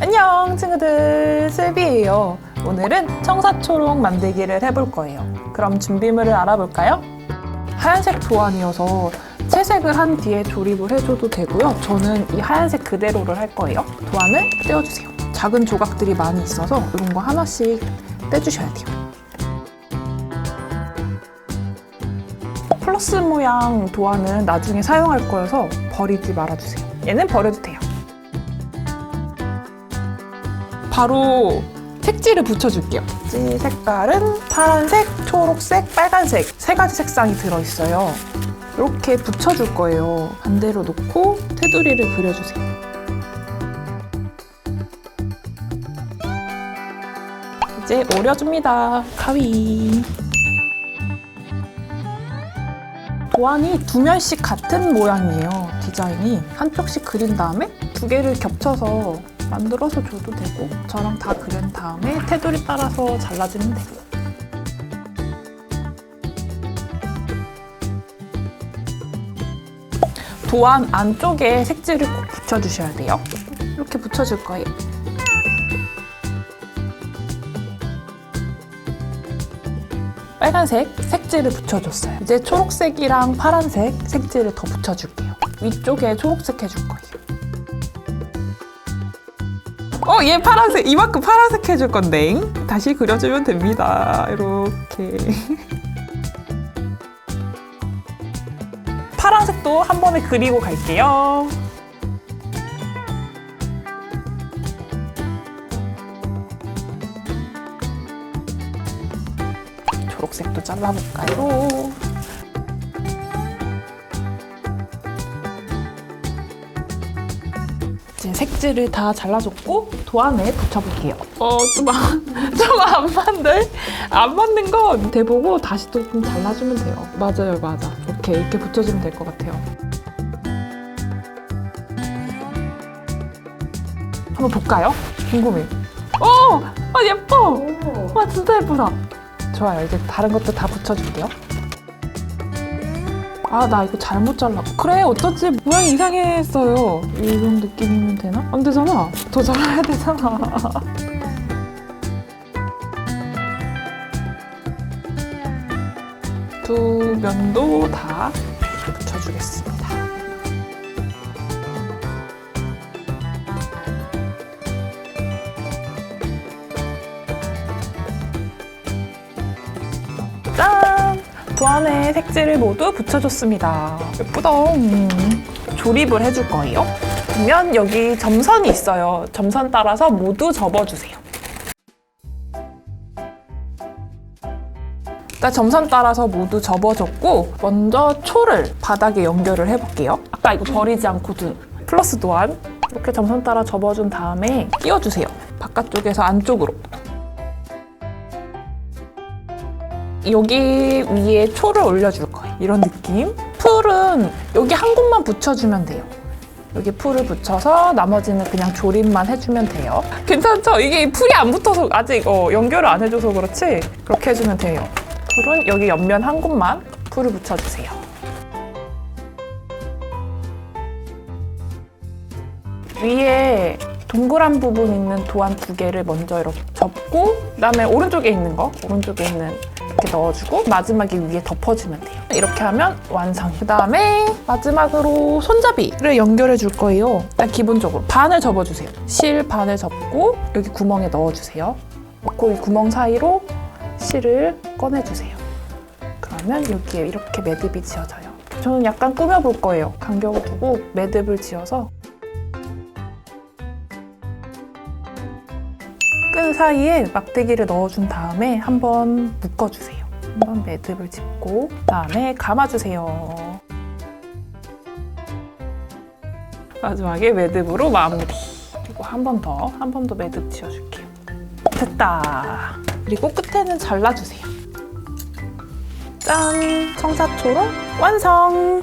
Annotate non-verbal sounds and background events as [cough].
안녕 친구들. 슬비예요. 오늘은 청사초록 만들기를 해볼 거예요. 그럼 준비물을 알아볼까요? 하얀색 도안이어서 채색을 한 뒤에 조립을 해줘도 되고요. 저는 이 하얀색 그대로를 할 거예요. 도안을 떼어주세요. 작은 조각들이 많이 있어서 이런 거 하나씩 떼주셔야 돼요. 플러스 모양 도안은 나중에 사용할 거여서 버리지 말아주세요. 얘는 버려도 돼요 바로 색지를 붙여줄게요. 지 색깔은 파란색, 초록색, 빨간색 세 가지 색상이 들어있어요. 이렇게 붙여줄 거예요. 반대로 놓고 테두리를 그려주세요. 이제 오려줍니다. 가위. 도안이 두 면씩 같은 모양이에요. 디자인이 한쪽씩 그린 다음에 두 개를 겹쳐서 만들어서 줘도 되고 저랑 다 그린 다음에 테두리 따라서 잘라주면 되고 도안 안쪽에 색지를 꼭 붙여주셔야 돼요. 이렇게 붙여줄 거예요. 빨간색 색지를 붙여줬어요. 이제 초록색이랑 파란색 색지를 더 붙여줄게요. 위쪽에 초록색 해줄 거예요. 어, 얘 파란색, 이만큼 파란색 해줄 건데. 다시 그려주면 됩니다. 이렇게. [laughs] 파란색도 한 번에 그리고 갈게요. 초록색도 잘라볼까요? 이제 색지를 다 잘라줬고 도안에 붙여볼게요. 어, 좀, 안- [laughs] 좀안 맞네? 안 맞는 건 대보고 다시 또 좀 잘라주면 돼요. 맞아요, 맞아. 이렇게, 이렇게 붙여주면 될 것 같아요. 한번 볼까요? 궁금해. 오! 아, 예뻐! 와, 진짜 예쁘다. 좋아요. 이제 다른 것도 다 붙여줄게요. 아, 나 이거 잘못 잘라. 그래, 어쩌지? 모양이 이상했어요. 이런 느낌이면 되나? 안 되잖아. 더 잘라야 되잖아. [laughs] 두 면도 다 붙여주겠습니다. 짠! 도안에 색지를 모두 붙여줬습니다. 예쁘다. 음. 조립을 해줄 거예요. 그러면 여기 점선이 있어요. 점선 따라서 모두 접어주세요. 일단 점선 따라서 모두 접어줬고 먼저 초를 바닥에 연결을 해볼게요. 아까 이거 버리지 않고 둔 플러스 도안 이렇게 점선 따라 접어준 다음에 끼워주세요. 바깥쪽에서 안쪽으로. 여기 위에 초를 올려줄 거예요. 이런 느낌. 풀은 여기 한 곳만 붙여주면 돼요. 여기 풀을 붙여서 나머지는 그냥 조립만 해주면 돼요. 괜찮죠? 이게 풀이 안 붙어서 아직 어, 연결을 안 해줘서 그렇지 그렇게 해주면 돼요. 풀은 여기 옆면 한 곳만 풀을 붙여주세요. 위에 동그란 부분 있는 도안 두 개를 먼저 이렇게 접고 그다음에 오른쪽에 있는 거 오른쪽에 있는 이렇게 넣어주고 마지막에 위에 덮어주면 돼요. 이렇게 하면 완성. 그다음에 마지막으로 손잡이를 연결해 줄 거예요. 일단 기본적으로 반을 접어주세요. 실 반을 접고 여기 구멍에 넣어주세요. 넣고 이 구멍 사이로 실을 꺼내주세요. 그러면 여기에 이렇게 매듭이 지어져요. 저는 약간 꾸며볼 거예요. 간격을 두고 매듭을 지어서 끈 사이에 막대기를 넣어준 다음에 한번 묶어주세요. 한번 매듭을 짚고 그다음에 감아주세요. 마지막에 매듭으로 마무리. 그리고 한 번 더, 한 번 더 매듭 지어줄게요. 됐다. 그리고 끝에는 잘라주세요. 짠! 청사초로 완성!